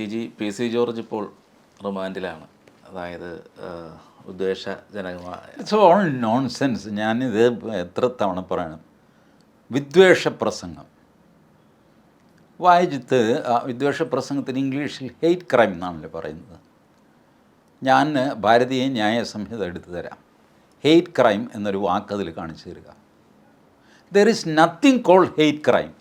T G P C George ഇപ്പോൾ റിമാൻഡിലാണ്. അതായത് ഉദ്ദേശജനകമായ ഇറ്റ്സ് ഓൾ നോൺസെൻസ് ഞാനിത് എത്ര തവണ പറയണം? വിദ്വേഷ പ്രസംഗം. വായിച്ചിട്ട് വിദ്വേഷ പ്രസംഗത്തിന് ഇംഗ്ലീഷിൽ ഹെയ്റ്റ് ക്രൈം എന്നാണല്ലോ പറയുന്നത്. ഞാൻ ഭാരതീയ ന്യായ സംഹിത എടുത്തു തരാം. ഹെയ്റ്റ് ക്രൈം എന്നൊരു വാക്ക് അതിൽ കാണിച്ചു തരിക. There is nothing call hate crime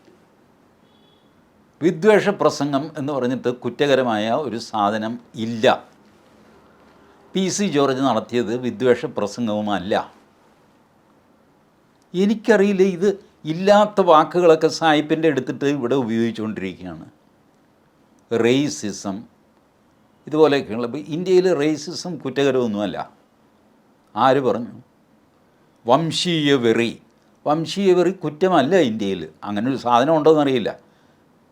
വിദ്വേഷ പ്രസംഗം എന്ന് പറഞ്ഞിട്ട് കുറ്റകരമായ ഒരു സാധനം ഇല്ല. പി. സി. ജോർജ് നടത്തിയത് വിദ്വേഷ പ്രസംഗവുമല്ല എനിക്കറിയില്ല ഇത് ഇല്ലാത്ത വാക്കുകളൊക്കെ സായിപ്പിന്റെ എടുത്തിട്ട് ഇവിടെ ഉപയോഗിച്ചുകൊണ്ടിരിക്കുകയാണ്. റേസിസം ഇതുപോലെയൊക്കെയുള്ള ഇപ്പോൾ ഇന്ത്യയിൽ റേസിസം കുറ്റകരമൊന്നുമല്ല. ആര് പറഞ്ഞു? വംശീയ വെറി വംശീയ വെറി കുറ്റമല്ല ഇന്ത്യയിൽ അങ്ങനെ ഒരു സാധനം ഉണ്ടോയെന്ന് അറിയില്ല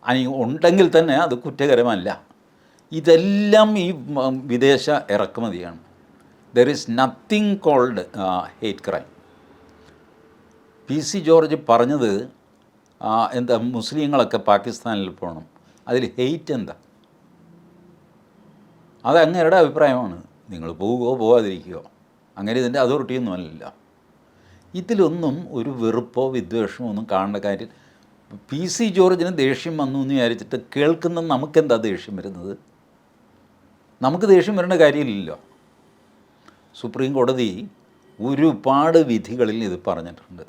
അനി ഉണ്ടെങ്കിൽ തന്നെ അത് കുറ്റകരമല്ല. ഇതെല്ലാം ഈ വിദേശ ഇറക്കുമതിയാണ്. There is nothing called hate crime P C George പറഞ്ഞത് എന്താ മുസ്ലിങ്ങളൊക്കെ പാകിസ്ഥാനിൽ പോകണം അതിൽ ഹെയ്റ്റ് എന്താ? അത് അങ്ങേരുടെ അഭിപ്രായമാണ്. നിങ്ങൾ പോവുകയോ പോകാതിരിക്കുകയോ അങ്ങനെ ഇതിന്റെ അതോറിറ്റിയൊന്നും അല്ല ഇതിലൊന്നും ഒരു വെറുപ്പോ വിദ്വേഷമോ ഒന്നും കാണേണ്ട കാര്യം പി സി ജോർജിന് ദേഷ്യം വന്നു എന്ന് വിചാരിച്ചിട്ട് കേൾക്കുന്ന നമുക്കെന്താ ദേഷ്യം വരുന്നത്? നമുക്ക് ദേഷ്യം വരേണ്ട കാര്യമില്ലല്ലോ. സുപ്രീം കോടതി ഒരുപാട് വിധികളിൽ ഇത് പറഞ്ഞിട്ടുണ്ട്.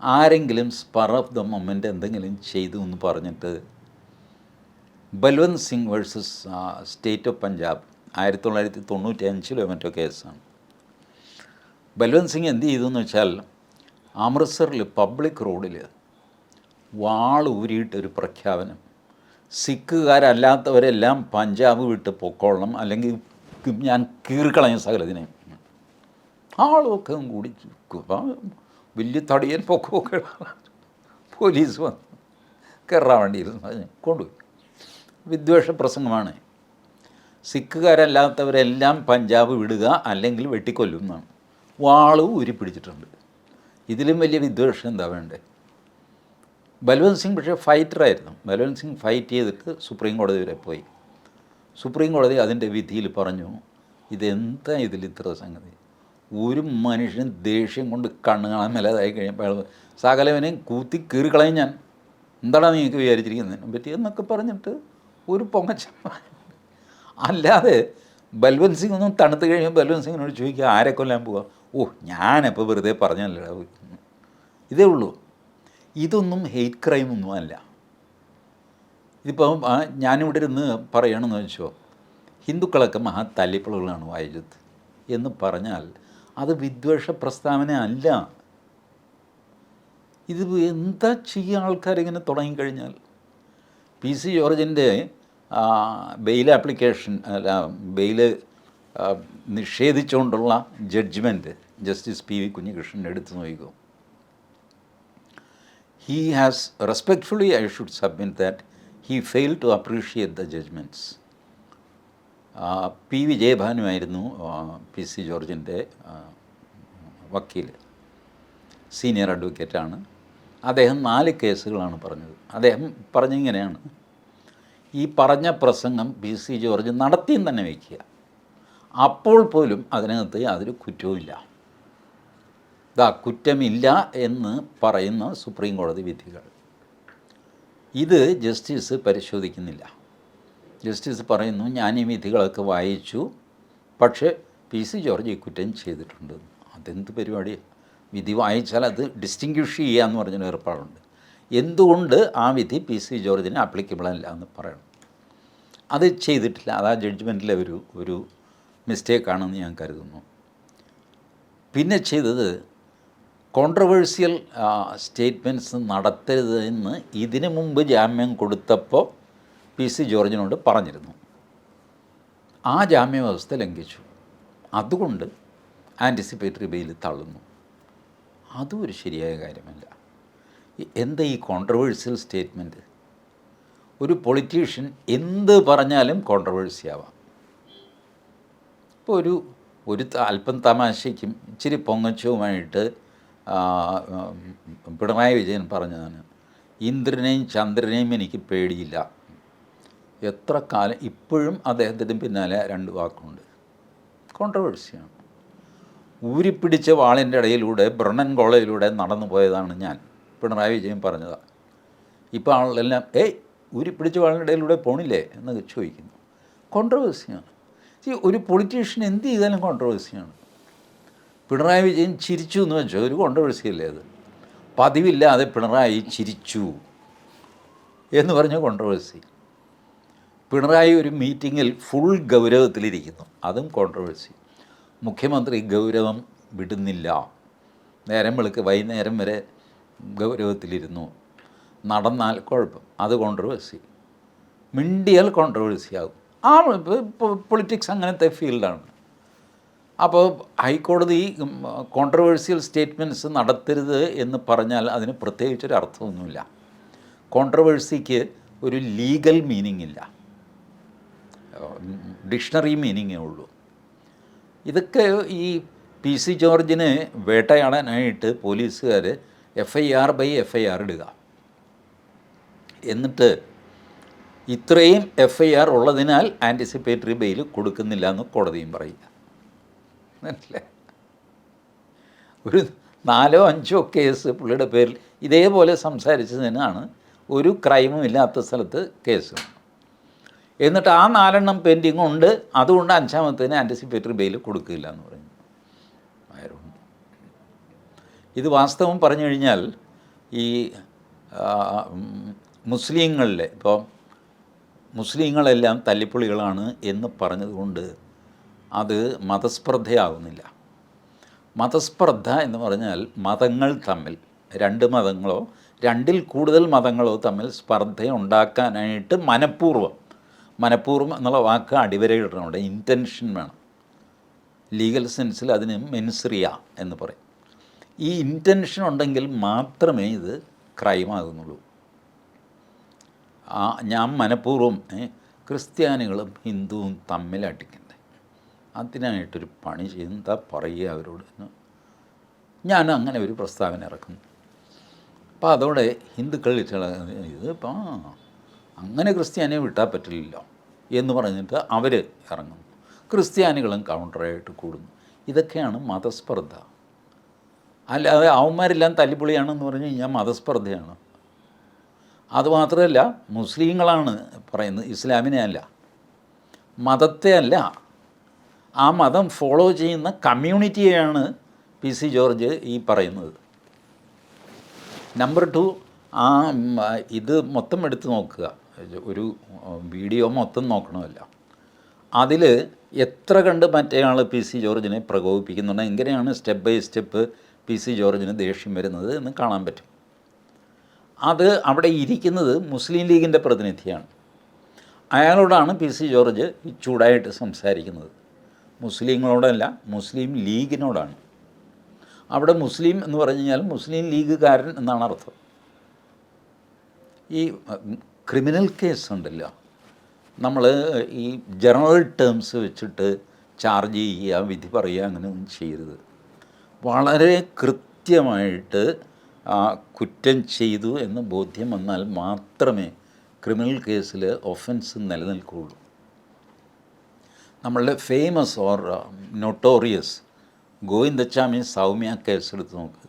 ആരെങ്കിലും സ്പർ ഓഫ് ദ മൊമെന്റ് എന്തെങ്കിലും ചെയ്തു എന്ന് പറഞ്ഞിട്ട് Balwant Singh versus state of Punjab ആയിരത്തി തൊള്ളായിരത്തി തൊണ്ണൂറ്റി അഞ്ചിലോ മറ്റോ കേസാണ്. ബൽവന്ത് സിംഗ് എന്ത് ചെയ്തു എന്ന് വെച്ചാൽ അമൃത്സറിൽ പബ്ലിക് റോഡിൽ വാൾ ഊരിയിട്ടൊരു പ്രഖ്യാപനം. സിഖുകാരല്ലാത്തവരെല്ലാം പഞ്ചാബ് വിട്ട് പൊക്കോളണം അല്ലെങ്കിൽ ഞാൻ കീറിക്കളഞ്ഞ സകലതിനെ. ആളൊക്കെ കൂടി വലിയ തടിയൻ പൊക്കമൊക്കെ പോലീസ് വന്നു കയറാൻ വേണ്ടിയിരുന്നു. കൊണ്ടുപോയി. വിദ്വേഷ പ്രസംഗമാണ്. സിഖുകാരല്ലാത്തവരെല്ലാം പഞ്ചാബ് വിടുക അല്ലെങ്കിൽ വെട്ടിക്കൊല്ലും എന്നാണ്. വാൾ ഊരി പിടിച്ചിട്ടുണ്ട്. ഇതിലും വലിയ വിദ്വേഷം എന്താ വേണ്ടേ? ബൽവന്ത് സിംഗ് പക്ഷേ ഫൈറ്ററായിരുന്നു. ബൽവന്ത് സിംഗ് ഫൈറ്റ് ചെയ്തിട്ട് സുപ്രീം കോടതി വരെ പോയി. സുപ്രീം കോടതി അതിന്റെ വിധിയിൽ പറഞ്ഞു ഇതെന്താ ഇതിൽ ഇത്ര സംഗതി? ഒരു മനുഷ്യൻ ദേഷ്യം കൊണ്ട് കണ്ണ് കാണാൻ മേലാതായി കഴിഞ്ഞപ്പോൾ സകലവനെയും കൂത്തി കീറിക്കളയും ഞാൻ. എന്താണ് നിങ്ങൾക്ക് വിചാരിച്ചിരിക്കുന്നതിനെ പറ്റി പറഞ്ഞിട്ട് ഒരു പൊങ്ങച്ച അല്ലാതെ ബൽവന്ത് സിംഗ് ഒന്നും തണുത്ത് കഴിയുമ്പോൾ ബൽവന്ത് സിംഗിനോട് ചോദിക്കുക ആരെ കൊല്ലാൻ പോവാ? ഓ ഞാനപ്പോൾ വെറുതെ പറഞ്ഞല്ലോ ഇതേ ഉള്ളൂ. ഇതൊന്നും ഹെയ്റ്റ് ക്രൈമൊന്നും അല്ല. ഇതിപ്പം ഞാനിവിടെ ഇരുന്ന് പറയണമെന്ന് വെച്ചോ ഹിന്ദുക്കളൊക്കെ മഹാ തല്ലിപ്പളുകളാണ് വായിച്ചത് എന്ന് പറഞ്ഞാൽ അത് വിദ്വേഷ പ്രസ്താവന അല്ല. ഇത് എന്താ ചെയ്യുക ആൾക്കാരിങ്ങനെ തുടങ്ങിക്കഴിഞ്ഞാൽ? പി സി ജോർജിന്റെ ബെയിൽ ആപ്ലിക്കേഷൻ അല്ല bail നിഷേധിച്ചുകൊണ്ടുള്ള judgment justice P V Kunhikrishnan എടുത്തു നോക്കിക്കോ. He has respectfully i should submit that he failed to appreciate the judgments. P വിജയഭാനുമായിരുന്നു P C ജോർജിന്റെ വക്കീൽ സീനിയർ അഡ്വക്കേറ്റാണ് അദ്ദേഹം നാല് കേസുകളാണ് പറഞ്ഞത്. അദ്ദേഹം പറഞ്ഞിങ്ങനെയാണ് ഈ പറഞ്ഞ പ്രസംഗം പി സി ജോർജ് നടത്തിയും തന്നെ വയ്ക്കുക അപ്പോൾ പോലും അതിനകത്ത് യാതൊരു കുറ്റവുമില്ല. ദാ കുറ്റമില്ല എന്ന് പറയുന്ന സുപ്രീം കോടതി വിധികൾ. ഇത് ജസ്റ്റിസ് പരിശോധിക്കുന്നില്ല. ജസ്റ്റിസ് പറയുന്നു ഞാൻ ഈ വിധികളൊക്കെ വായിച്ചു പക്ഷേ പി സി ജോർജ് ഈ കുറ്റം ചെയ്തിട്ടുണ്ട്. അതെന്ത് പരിപാടി? വിധി വായിച്ചാൽ അത് ഡിസ്റ്റിങ്ക്വിഷ് ചെയ്യുക എന്ന് പറഞ്ഞൊരു ഏർപ്പാടുണ്ട്. എന്തുകൊണ്ട് ആ വിധി പി സി ജോർജിന് ആപ്ലിക്കബിൾ അല്ല എന്ന് പറയണം? അത് ചെയ്തിട്ടില്ല. അത് ആ ജഡ്ജ്മെന്റിലെ ഒരു ഒരു മിസ്റ്റേക്കാണെന്ന് ഞാൻ കരുതുന്നു. പിന്നെ ചെയ്തത് കോൺട്രവേഴ്സ്യൽ സ്റ്റേറ്റ്മെന്റ്സ് നടത്തരുത് എന്ന് ഇതിനു മുമ്പ് ജാമ്യം കൊടുത്തപ്പോൾ പി സി ജോർജിനോട് പറഞ്ഞിരുന്നു. ആ ജാമ്യവ്യവസ്ഥ ലംഘിച്ചു. അതുകൊണ്ട് ആന്റിസിപ്പേറ്ററി ബെയിൽ തള്ളുന്നു. അതും ഒരു ശരിയായ കാര്യമല്ല. എന്താ ഈ കോൺട്രവേഴ്സ്യൽ സ്റ്റേറ്റ്മെന്റ് ഒരു പൊളിറ്റീഷ്യൻ എന്ത് പറഞ്ഞാലും കോൺട്രവേഴ്സി ആവാം. ഇപ്പോൾ ഒരു ഒരു അല്പം തമാശയ്ക്കും ഇച്ചിരി പൊങ്ങച്ചവുമായിട്ട് പിണറായി വിജയൻ പറഞ്ഞതാണ് ഇന്ദ്രനെയും ചന്ദ്രനെയും എനിക്ക് പേടിയില്ല. എത്ര കാലം ഇപ്പോഴും അദ്ദേഹത്തിന് പിന്നാലെ രണ്ട് വാക്കുണ്ട്. കോൺട്രവേഴ്സിയാണ് ഊരിപ്പിടിച്ച വാളിന്റെ ഇടയിലൂടെ ബ്രണ്ണൻ കോളേജിലൂടെ നടന്നു പോയതാണ് ഞാൻ പിണറായി വിജയൻ പറഞ്ഞതാണ് ഇപ്പോൾ ആളെല്ലാം ഏയ് ഊരിപ്പിടിച്ച വാളിന്റെ ഇടയിലൂടെ പോണില്ലേ? എന്ന് ചോദിക്കുന്നു. കോൺട്രവേഴ്സിയാണ് ഒരു പൊളിറ്റീഷ്യൻ എന്ത് ചെയ്താലും കോൺട്രവേഴ്സിയാണ് പിണറായി വിജയൻ ചിരിച്ചു എന്ന് വെച്ചാൽ ഒരു കോൺട്രവേഴ്സിയല്ലേ അത് പതിവില്ലാതെ പിണറായി ചിരിച്ചു എന്ന് പറഞ്ഞ കോൺട്രവേഴ്സി പിണറായി ഒരു മീറ്റിങ്ങിൽ ഫുൾ ഗൗരവത്തിലിരിക്കുന്നു അതും കോൺട്രവേഴ്സി മുഖ്യമന്ത്രി ഗൗരവം വിടുന്നില്ല നേരം വെളുക്ക് വൈകുന്നേരം വരെ ഗൗരവത്തിലിരുന്നു നടന്നാൽ കുഴപ്പം അത് കോൺട്രവേഴ്സി മിണ്ടിയാൽ കോൺട്രവേഴ്സി ആകും ആ പൊളിറ്റിക്സ് അങ്ങനത്തെ ഫീൽഡാണ് അപ്പോൾ ഹൈക്കോടതി കോൺട്രവേഴ്സ്യൽ സ്റ്റേറ്റ്മെന്റ്സ് നടത്തരുത് എന്ന് പറഞ്ഞാൽ അതിന് പ്രത്യേകിച്ചൊരു അർത്ഥമൊന്നുമില്ല. കോൺട്രവേഴ്സിക്ക് ഒരു ലീഗൽ മീനിങ് ഇല്ല. ഡിക്ഷണറി മീനിങ്ങേ ഉള്ളൂ. ഇതൊക്കെ ഈ പി സി ജോർജിനെ വേട്ടയാടാനായിട്ട് പോലീസുകാർ F I R by F I R ഇടുക. എന്നിട്ട് ഇത്രയും എഫ് ഐ ആർ ഉള്ളതിനാൽ ആന്റിസിപ്പേറ്ററി ബെയിൽ കൊടുക്കുന്നില്ല എന്ന് കോടതിയും പറയുക. മനസ്സിലായി ഒരു നാലോ അഞ്ചോ കേസ് പുള്ളിയുടെ പേരിൽ ഇതേപോലെ സംസാരിച്ചതിനാണ് ഒരു ക്രൈമും ഇല്ലാത്ത സ്ഥലത്ത് കേസ് എന്നിട്ട് ആ നാലെണ്ണം പെൻഡിങ് ഉണ്ട്. അതുകൊണ്ട് അഞ്ചാമത്തേന് ആന്റിസിപ്പേറ്ററി ബെയിൽ കൊടുക്കില്ല എന്ന് പറഞ്ഞു ഇത് വാസ്തവം പറഞ്ഞു കഴിഞ്ഞാൽ ഈ മുസ്ലിങ്ങളിലെ ഇപ്പോൾ മുസ്ലിങ്ങളെല്ലാം തല്ലിപ്പൊളികളാണ് എന്ന് പറഞ്ഞതുകൊണ്ട് അത് മതസ്പർദ്ധയാകുന്നില്ല. മതസ്പർദ്ധ എന്ന് പറഞ്ഞാൽ മതങ്ങൾ തമ്മിൽ രണ്ട് മതങ്ങളോ രണ്ടിൽ കൂടുതൽ മതങ്ങളോ തമ്മിൽ സ്പർദ്ധ ഉണ്ടാക്കാനായിട്ട് മനഃപൂർവം മനഃപൂർവം എന്നുള്ള വാക്ക് അടിവരയിടണമുണ്ട് ഇന്റൻഷൻ വേണം. ലീഗൽ സെൻസിൽ അതിന് മെൻസ്രിയ എന്ന് പറയും. ഈ ഇന്റൻഷൻ ഉണ്ടെങ്കിൽ മാത്രമേ ഇത് ക്രൈമാകുന്നുള്ളൂ. ഞാൻ മനഃപൂർവം ക്രിസ്ത്യാനികളും ഹിന്ദുവും തമ്മിൽ അടിക്കണ്ടേ അതിനായിട്ടൊരു പണി ചെയ്യുന്ന പറയുക അവരോട് എന്ന്. ഞാൻ അങ്ങനെ ഒരു പ്രസ്താവന ഇറക്കുന്നു. അപ്പോൾ അതോടെ ഹിന്ദുക്കൾ ചില ഇത് ഇപ്പം അങ്ങനെ ക്രിസ്ത്യാനിയെ വിട്ടാൽ പറ്റില്ലല്ലോ എന്ന് പറഞ്ഞിട്ട് അവർ ഇറങ്ങുന്നു. ക്രിസ്ത്യാനികളും കൗണ്ടറായിട്ട് കൂടുന്നു. ഇതൊക്കെയാണ് മതസ്പർദ്ധ. അല്ലാതെ അവന്മാരെല്ലാം തല്ലിപ്പൊളിയാണെന്ന് പറഞ്ഞു കഴിഞ്ഞാൽ മതസ്പർദ്ധയാണ്. അതുമാത്രമല്ല മുസ്ലിങ്ങളാണ് പറയുന്നത് ഇസ്ലാമിനെ അല്ല. മതത്തെ അല്ല ആ മതം ഫോളോ ചെയ്യുന്ന കമ്മ്യൂണിറ്റിയെയാണ് പി സി ജോർജ് ഈ പറയുന്നത്. നമ്പർ ടു ആ ഇത് മൊത്തം എടുത്ത് നോക്കുക. ഒരു വീഡിയോ മൊത്തം നോക്കണമല്ല. അതിൽ എത്ര കണ്ട് മറ്റേ ആൾ പി സി ജോർജിനെ പ്രകോപിപ്പിക്കുന്നുണ്ട് എങ്ങനെയാണ് step by step P C ജോർജിന് ദേഷ്യം വരുന്നത് എന്ന് കാണാൻ പറ്റും. അത് അവിടെ ഇരിക്കുന്നത് മുസ്ലിം ലീഗിന്റെ പ്രതിനിധിയാണ്. അയാളോടാണ് പി സി ജോർജ് ചൂടായിട്ട് സംസാരിക്കുന്നത്. മുസ്ലിങ്ങളോടല്ല മുസ്ലിം ലീഗിനോടാണ്. അവിടെ മുസ്ലിം എന്ന് പറഞ്ഞു കഴിഞ്ഞാൽ മുസ്ലിം ലീഗുകാരൻ എന്നാണ് അർത്ഥം. ഈ ക്രിമിനൽ കേസ് ഉണ്ടല്ലോ. നമ്മൾ ഈ ജനറൽ ടേംസ് വെച്ചിട്ട് ചാർജ് ചെയ്യുക വിധി പറയുക അങ്ങനെ ഒന്നും ചെയ്യരുത്. വളരെ കൃത്യമായിട്ട് കുറ്റം ചെയ്തു എന്ന് ബോധ്യം വന്നാൽ മാത്രമേ ക്രിമിനൽ കേസിൽ ഒഫൻസ് നിലനിൽക്കുകയുള്ളൂ. നമ്മളുടെ famous or notorious Govindachami Soumya case എടുത്ത് നോക്ക്.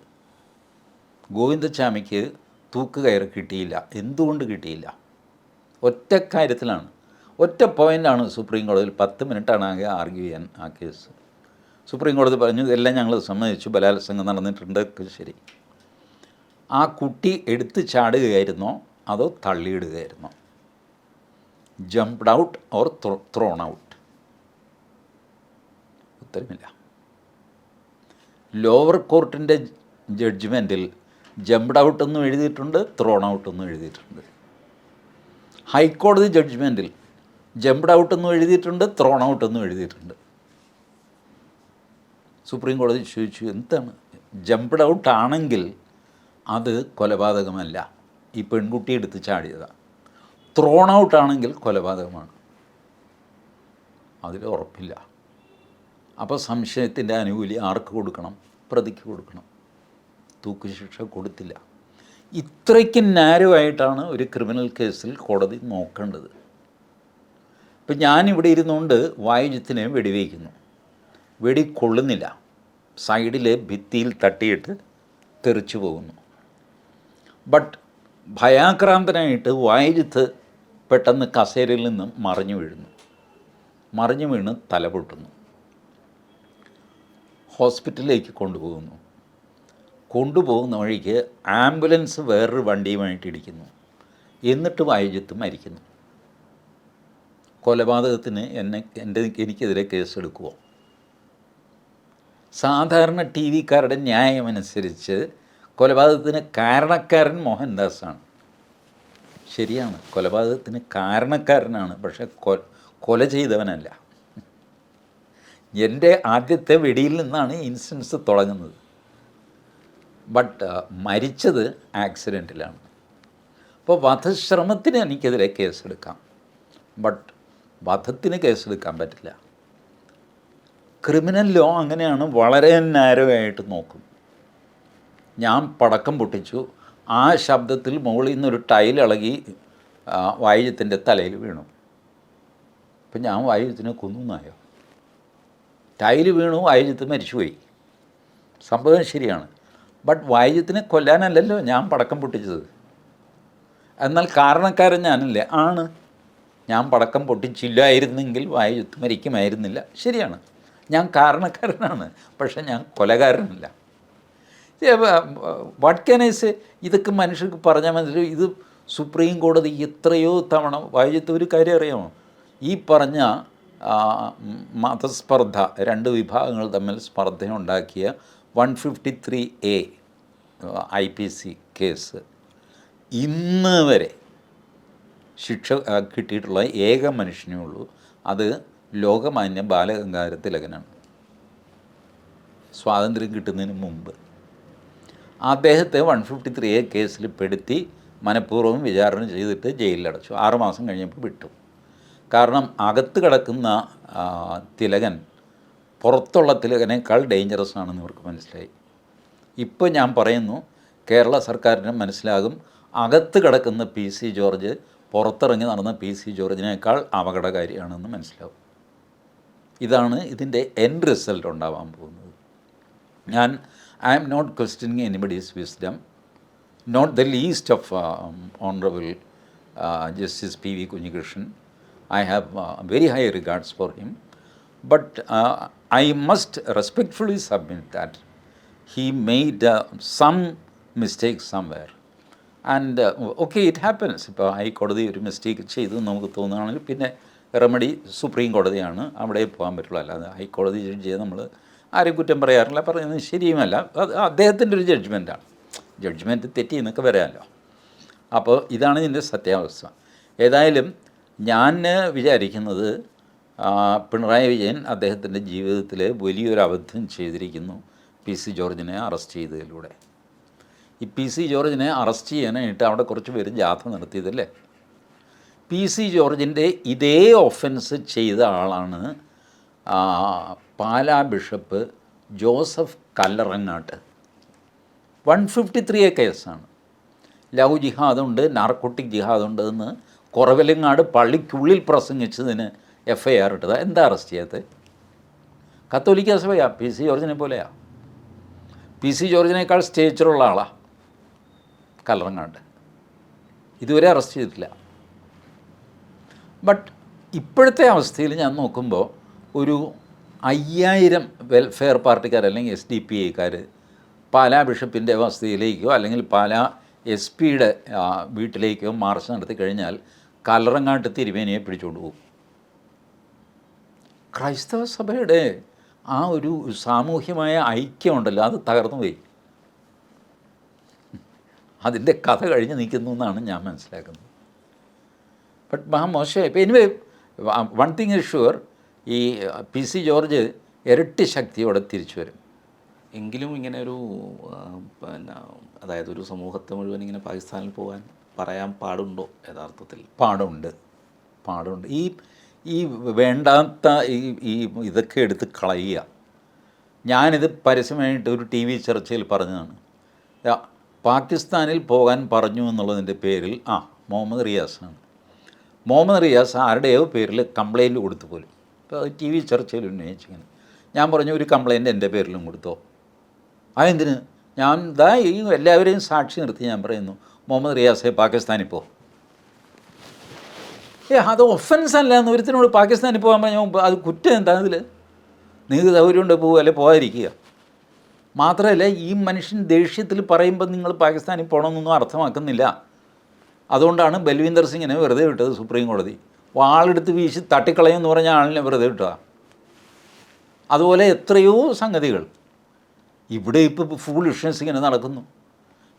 ഗോവിന്ദച്ചാമിക്ക് തൂക്കുകയറ് കിട്ടിയില്ല. എന്തുകൊണ്ട് കിട്ടിയില്ല? ഒറ്റ കാര്യത്തിലാണ്. ഒറ്റ പോയിന്റാണ് സുപ്രീം കോടതിയിൽ പത്ത് മിനിറ്റാണ് ആകെ ആർഗ്യൂ ചെയ്യാൻ ആ കേസ് സുപ്രീം കോടതി പറഞ്ഞു ഇതെല്ലാം ഞങ്ങൾ സമ്മതിച്ചു. ബലാത്സംഗം നടന്നിട്ടുണ്ട്. ശരി. ആ കുട്ടി എടുത്ത് ചാടുകയായിരുന്നോ? അതോ തള്ളിയിടുകയായിരുന്നോ? Jumped out or thrown out ഉത്തരമില്ല. ലോവർ കോർട്ടിന്റെ ജഡ്ജ്മെന്റിൽ ജംപ്ഡ് ഔട്ട് എന്നും എഴുതിയിട്ടുണ്ട് ത്രോൺ ഔട്ട് എന്നും എഴുതിയിട്ടുണ്ട്. ഹൈക്കോടതി ജഡ്ജ്മെന്റിൽ ജംപ്ഡ് ഔട്ട് എന്നും എഴുതിയിട്ടുണ്ട് ത്രോൺ ഔട്ട് എന്നും എഴുതിയിട്ടുണ്ട്. സുപ്രീം കോടതി ചോദിച്ചു എന്താണ്? ജംപ്ഡ് ഔട്ട് ആണെങ്കിൽ അത് കൊലപാതകമല്ല. ഈ പെൺകുട്ടി എടുത്ത് ചാടിയതാണ് ത്രോൺ ഔട്ടാണെങ്കിൽ കൊലപാതകമാണ്. അതിൽ ഉറപ്പില്ല. അപ്പോൾ സംശയത്തിന്റെ ആനുകൂല്യം ആർക്ക് കൊടുക്കണം? പ്രതിക്ക് കൊടുക്കണം. തൂക്കുശിക്ഷ കൊടുത്തില്ല. ഇത്രയ്ക്ക് നാരോ ആയിട്ടാണ് ഒരു ക്രിമിനൽ കേസിൽ കോടതി നോക്കേണ്ടത്. ഇപ്പം ഞാനിവിടെ ഇരുന്നുകൊണ്ട് വായുജിത്തിനെ വെടിവയ്ക്കുന്നു വെടി കൊള്ളുന്നില്ല സൈഡിലെ ഭിത്തിയിൽ തട്ടിയിട്ട് തെറിച്ചു പോകുന്നു. ബട്ട് ഭയാക്രാന്തനായിട്ട് വായുജിത്ത് പെട്ടെന്ന് കസേരയിൽ നിന്ന് മറിഞ്ഞു വീഴുന്നു. മറിഞ്ഞു വീണ് തല പൊട്ടുന്നു ഹോസ്പിറ്റലിലേക്ക് കൊണ്ടുപോകുന്നു. കൊണ്ടുപോകുന്ന വഴിക്ക് ആംബുലൻസ് വേറൊരു വണ്ടിയുമായിട്ട് ഇടിക്കുന്നു. എന്നിട്ട് വായുജിത്ത് മരിക്കുന്നു. കൊലപാതകത്തിന് എന്നെ എന്റെ എനിക്കെതിരെ കേസെടുക്കുമോ സാധാരണ ടി വിക്കാരുടെ ന്യായമനുസരിച്ച് കൊലപാതകത്തിന് കാരണക്കാരൻ മോഹൻദാസാണ്. ശരിയാണ് കൊലപാതകത്തിന് കാരണക്കാരനാണ് പക്ഷെ കൊല ചെയ്തവനല്ല. എന്റെ ആദ്യത്തെ വെടിയിൽ നിന്നാണ് ഇൻസിഡൻസ് തുടങ്ങുന്നത്. ബട്ട് മരിച്ചത് ആക്സിഡന്റിലാണ്. അപ്പോൾ വധശ്രമത്തിന് എനിക്കെതിരെ കേസെടുക്കാം. ബട്ട് വധത്തിന് കേസെടുക്കാൻ പറ്റില്ല. ക്രിമിനൽ ലോ അങ്ങനെയാണ് വളരെ നാരോ ആയിട്ട് നോക്കും. ഞാൻ പടക്കം പൊട്ടിച്ചു. ആ ശബ്ദത്തിൽ മുകളിൽ നിന്നൊരു ടൈൽ ഇളകി വായുജത്തിന്റെ തലയിൽ വീണു. അപ്പം ഞാൻ വായുജത്തിനെ കൊന്നു ടൈൽ വീണു വായുജിത്ത് മരിച്ചുപോയി സംഭവം ശരിയാണ്. ബട്ട് വായുജിത്തിനെ കൊല്ലാനല്ലല്ലോ ഞാൻ പടക്കം പൊട്ടിച്ചത്. എന്നാൽ കാരണക്കാരൻ ഞാനല്ലേ? ആണ്. ഞാൻ പടക്കം പൊട്ടിച്ചില്ലായിരുന്നെങ്കിൽ വായുജിത്ത് മരിക്കുമായിരുന്നില്ല. ശരിയാണ്. ഞാൻ കാരണക്കാരനാണ്. പക്ഷെ ഞാൻ കൊലകാരനല്ല. വാട്ട് ക്യാൻ ഐ സേ ഇതൊക്കെ മനുഷ്യർക്ക് പറഞ്ഞാൽ മനസ്സിലാവും ഇത് സുപ്രീം കോടതി എത്രയോ തവണ വായുജിത്ത് ഒരു കാര്യം അറിയാമോ? ഈ പറഞ്ഞ മതസ്പർദ്ധ രണ്ട് വിഭാഗങ്ങൾ തമ്മിൽ സ്പർദ്ധയുണ്ടാക്കിയ one fifty three A I P C case. ഇന്ന് വരെ ശിക്ഷ കിട്ടിയിട്ടുള്ള ഏക മനുഷ്യനേ ഉള്ളൂ. അത് ലോകമാന്യ ബാലഗംഗാധര തിലകനാണ്. സ്വാതന്ത്ര്യം കിട്ടുന്നതിന് മുമ്പ്. അദ്ദേഹത്തെ വൺ ഫിഫ്റ്റി ത്രീ എ കേസിൽ പെടുത്തി മനഃപൂർവം വിചാരണ ചെയ്തിട്ട് ജയിലിലടച്ചു. ആറുമാസം കഴിഞ്ഞപ്പോൾ വിട്ടു. കാരണം അകത്ത് കിടക്കുന്ന തിലകൻ പുറത്തുള്ള തിലകനേക്കാൾ ഡേഞ്ചറസ് ആണെന്ന് ഇവർക്ക് മനസ്സിലായി. ഇപ്പോൾ ഞാൻ പറയുന്നു കേരള സർക്കാരിന് മനസ്സിലാകും അകത്ത് കിടക്കുന്ന പി സി ജോർജ് പുറത്തിറങ്ങി നടന്ന പി സി ജോർജിനേക്കാൾ അപകടകാരിയാണെന്ന് മനസ്സിലാവും. ഇതാണ് ഇതിന്റെ എൻ റിസൾട്ട് ഉണ്ടാവാൻ പോകുന്നത്. ഞാൻ I am not questioning anybody's wisdom not the least of honourable justice P V Kunhikrishnan I have very high regards for him but I must respectfully submit that he made uh, some mistake somewhere. And okay it happens ഇപ്പോൾ ഹൈക്കോടതി ഒരു mistake ചെയ്തു നമുക്ക് തോന്നുകയാണെങ്കിൽ പിന്നെ remedy supreme കോടതിയാണ് അവിടെ പോകാൻ പറ്റുള്ളൂ. അല്ലാതെ ഹൈക്കോടതി ജഡ്ജിയെ നമ്മൾ ആരും കുറ്റം പറയാറില്ല. പറയുന്നത് ശരിയുമല്ല. അത് അദ്ദേഹത്തിന്റെ ഒരു ജഡ്ജ്മെന്റാണ് ജഡ്ജ്മെന്റ് തെറ്റി എന്നൊക്കെ വരാമല്ലോ അപ്പോൾ ഇതാണ് ഇതിന്റെ സത്യാവസ്ഥ. ഏതായാലും ഞാൻ വിചാരിക്കുന്നത് പിണറായി വിജയൻ അദ്ദേഹത്തിന്റെ ജീവിതത്തിൽ വലിയൊരു അബദ്ധം ചെയ്തിരിക്കുന്നു പി സി ജോർജിനെ അറസ്റ്റ് ചെയ്തതിലൂടെ. ഈ പി സി ജോർജിനെ അറസ്റ്റ് ചെയ്യാനായിട്ട് അവിടെ കുറച്ച് പേര് ജാഥ നടത്തിയതല്ലേ? പി സി ജോർജിന്റെ ഇതേ ഒഫൻസ് ചെയ്ത ആളാണ് Pala bishop Joseph Kallarangatt. One fifty three A കേസാണ്. ലവ് ജിഹാദുണ്ട് നാർക്കോട്ടിക് ജിഹാദുണ്ട് എന്ന് കുറവലങ്ങാട് പള്ളിക്കുള്ളിൽ പ്രസംഗിച്ചതിന് എഫ് ഐ ആർ ഇട്ടത്. എന്താ അറസ്റ്റ് ചെയ്യാത്തത് കത്തോലിക്ക സഭയാ? പി സി ജോർജിനെ പോലെയാ? പി സി ജോർജിനേക്കാൾ സ്റ്റേച്ചറുള്ള ആളാണ് കല്ലറങ്ങാണ്ട്. ഇതുവരെ അറസ്റ്റ് ചെയ്തിട്ടില്ല. ബട്ട് ഇപ്പോഴത്തെ അവസ്ഥയിൽ ഞാൻ നോക്കുമ്പോൾ ഒരു അയ്യായിരം വെൽഫെയർ പാർട്ടിക്കാർ അല്ലെങ്കിൽ എസ് ഡി പി ഐക്കാർ പാലാ ബിഷപ്പിന്റെ വസതിയിലേക്കോ അല്ലെങ്കിൽ പാലാ എസ് പിയുടെ വീട്ടിലേക്കോ മാർച്ച് നടത്തി കഴിഞ്ഞാൽ കലറങ്ങാട്ട് തിരുവേനിയെ പിടിച്ചുകൊണ്ട് പോകും ക്രൈസ്തവ സഭയുടെ ആ ഒരു സാമൂഹ്യമായ ഐക്യമുണ്ടല്ലോ അത് തകർന്നു പോയി. അതിന്റെ കഥ കഴിഞ്ഞ് നിൽക്കുന്നു എന്നാണ് ഞാൻ മനസ്സിലാക്കുന്നത്. ബട്ട് മഹാ മോശമായി ഇപ്പം anyway one thing is sure ഈ പി സി ജോർജ് ഇരട്ടി ശക്തിയോടെ തിരിച്ചു വരും. എങ്കിലും ഇങ്ങനെ ഒരു പിന്നെ അതായത് ഒരു സമൂഹത്തെ മുഴുവൻ ഇങ്ങനെ പാകിസ്ഥാനിൽ പോകാൻ പറയാൻ പാടുണ്ടോ? യഥാർത്ഥത്തിൽ. പാടുണ്ട്. പാടുണ്ട്. ഈ ഈ വേണ്ടാത്ത ഈ ഈ ഇതൊക്കെ എടുത്ത് കളയുക. ഞാനിത് പരസ്യമായിട്ട് ഒരു ടി വി ചർച്ചയിൽ പറഞ്ഞതാണ്. പാകിസ്ഥാനിൽ പോകാൻ പറഞ്ഞു എന്നുള്ളതിന്റെ പേരിൽ ആ മുഹമ്മദ് റിയാസാണ്. മുഹമ്മദ് റിയാസ് ആരുടെയോ പേരിൽ കംപ്ലയിന്റ് കൊടുത്തു പോലും. ഇപ്പോൾ അത് ടി വി ചർച്ചയിൽ ഉന്നയിച്ചിങ്ങനെ. ഞാൻ പറഞ്ഞു ഒരു കംപ്ലയിന്റ് എന്റെ പേരിലും കൊടുത്തോ? അതെന്തിന്? ഞാൻ ഇതാ ഈ എല്ലാവരെയും സാക്ഷി നിർത്തി ഞാൻ പറയുന്നു. മുഹമ്മദ് റിയാസെ പാകിസ്ഥാനിൽ പോ. ഏ അത് ഒഫൻസ് അല്ല എന്ന് ഒരുത്തിനോട് പാകിസ്ഥാനിൽ പോകാൻ പറഞ്ഞാൽ അത് കുറ്റം എന്താ അതിൽ നിങ്ങൾക്ക് സൗകര്യം കൊണ്ട് പോകുക അല്ലെ പോകാതിരിക്കുക മാത്രമല്ല ഈ മനുഷ്യൻ ദേഷ്യത്തിൽ പറയുമ്പോൾ നിങ്ങൾ പാകിസ്ഥാനിൽ പോകണമെന്നൊന്നും അർത്ഥമാക്കുന്നില്ല. അതുകൊണ്ടാണ് ബൽവീന്ദർ സിംഗിനെ വെറുതെ വിട്ടത് സുപ്രീം കോടതി. വാളെടുത്ത് വീശി തട്ടിക്കളയെന്ന് പറഞ്ഞ ആളിനെ വെറുതെ വിട്ടുക അതുപോലെ എത്രയോ സംഗതികൾ. ഇവിടെ ഇപ്പോൾ ഫുൾ ഇഷ്യൂസ് ഇങ്ങനെ നടക്കുന്നു.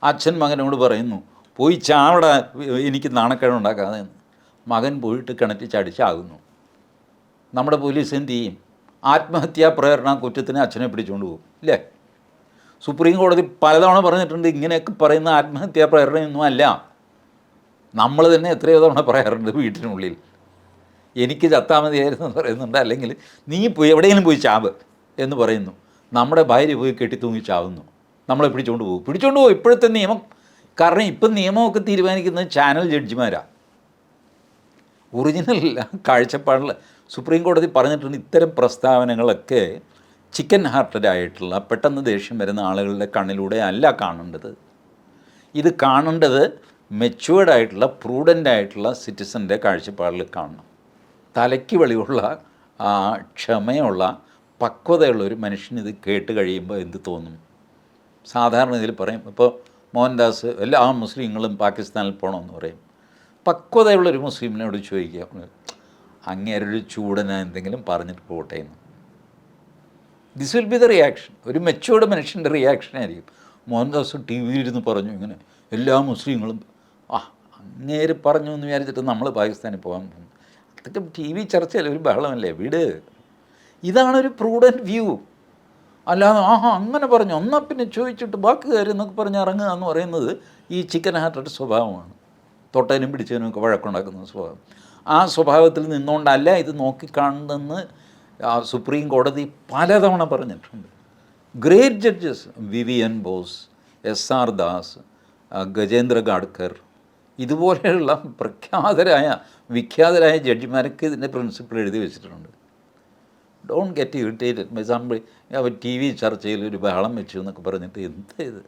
അച്ഛൻ മകനോട് പറയുന്നു പോയി ചാവട എനിക്ക് നാണക്കേട് ഉണ്ടാക്കാതെ. മകൻ പോയിട്ട് കിണറ്റിൽ ചടിച്ചാകുന്നു നമ്മുടെ പോലീസ് എന്ത് ചെയ്യും? ആത്മഹത്യാ പ്രേരണ കുറ്റത്തിന് അച്ഛനെ പിടിച്ചുകൊണ്ട് പോകും ഇല്ലേ? സുപ്രീം കോടതി പലതവണ പറഞ്ഞിട്ടുണ്ട് ഇങ്ങനെയൊക്കെ പറയുന്ന ആത്മഹത്യാ പ്രേരണയൊന്നും അല്ല. നമ്മൾ തന്നെ എത്രയോ തവണ പറയാറുണ്ട് വീട്ടിനുള്ളിൽ. എനിക്ക് ചത്താൽ മതിയായിരുന്നു എന്ന് പറയുന്നുണ്ട് അല്ലെങ്കിൽ നീ പോയി എവിടെയെങ്കിലും പോയി ചാവ് എന്ന് പറയുന്നു. നമ്മുടെ ഭാര്യ പോയി കെട്ടിത്തൂങ്ങി ചാവുന്നു. നമ്മളെ പിടിച്ചുകൊണ്ട് പോകും. പിടിച്ചുകൊണ്ട് പോകും. ഇപ്പോഴത്തെ നിയമം കാരണം ഇപ്പം നിയമമൊക്കെ തീരുമാനിക്കുന്നത് ചാനൽ ജഡ്ജിമാരാണ് ഒറിജിനൽ കാഴ്ചപ്പാടിൽ സുപ്രീം കോടതി പറഞ്ഞിട്ടുണ്ട് ഇത്തരം പ്രസ്താവനകളൊക്കെ ചിക്കൻ ഹാർട്ടഡ് ആയിട്ടുള്ള പെട്ടെന്ന് ദേഷ്യം വരുന്ന ആളുകളുടെ കണ്ണിലൂടെ അല്ല കാണേണ്ടത്. ഇത് കാണേണ്ടത് മെച്യൂർഡ് ആയിട്ടുള്ള പ്രൂഡന്റ് ആയിട്ടുള്ള സിറ്റിസന്റെ കാഴ്ചപ്പാടിൽ കാണണം. തലയ്ക്ക് വെളിവുള്ള ക്ഷമയുള്ള പക്വതയുള്ള ഒരു മനുഷ്യൻ ഇത് കേട്ട് കഴിയുമ്പോൾ എന്ത് തോന്നും? സാധാരണ ഇതിൽ പറയും ഇപ്പോൾ മോഹൻദാസ് എല്ലാ മുസ്ലിങ്ങളും പാകിസ്ഥാനിൽ പോകണമെന്ന് പറയും. പക്വതയുള്ളൊരു മുസ്ലിമിനോട് ചോദിക്കുക അങ്ങേരൊരു ചൂടന എന്തെങ്കിലും പറഞ്ഞിട്ട് പോകട്ടെ എന്ന് this will be the reaction ഒരു മെച്ചോർഡ് മനുഷ്യന്റെ റിയാക്ഷൻ ആയിരിക്കും. മോഹൻദാസ് ടി വിയിലിരുന്ന് പറഞ്ഞു ഇങ്ങനെ എല്ലാ മുസ്ലിങ്ങളും ആ അങ്ങേര് പറഞ്ഞു എന്ന് വിചാരിച്ചിട്ട് നമ്മൾ പാകിസ്ഥാനിൽ പോകാൻ പോകുന്നു. അതൊക്കെ ടി വി ചർച്ചയിൽ ഒരു ബഹളമല്ലേ വീട്. ഇതാണൊരു പ്രൂഡന്റ് വ്യൂ അല്ലാതെ ആഹാ അങ്ങനെ പറഞ്ഞു. എന്നാൽ പിന്നെ ചോദിച്ചിട്ട് ബാക്കി കാര്യം എന്നൊക്കെ പറഞ്ഞ് ഇറങ്ങുക എന്ന് പറയുന്നത് ഈ ചിക്കൻ ഹാർട്ടഡ് സ്വഭാവമാണ്. തൊട്ടതിനും പിടിച്ചതിനും ഒക്കെ വഴക്കുണ്ടാക്കുന്ന സ്വഭാവം. ആ സ്വഭാവത്തിൽ നിന്നുകൊണ്ടല്ല ഇത് നോക്കിക്കാണുന്നതെന്ന് ആ സുപ്രീം കോടതി പലതവണ പറഞ്ഞിട്ടുണ്ട്. Great judges Vivian Bose S R Das Gajendragadkar ഇതുപോലെയുള്ള പ്രഖ്യാതരായ വിഖ്യാതരായ ജഡ്ജിമാരൊക്കെ ഇതിന്റെ പ്രിൻസിപ്പിൾ എഴുതി വെച്ചിട്ടുണ്ട്. ഡോണ്ട് ഗെറ്റ് ഇറിറ്റേറ്റഡ് മൈ സംബി അവർ ടി വി ചർച്ചയിൽ ഒരു ബഹളം വെച്ചു എന്നൊക്കെ പറഞ്ഞിട്ട് എന്താ ഇത്?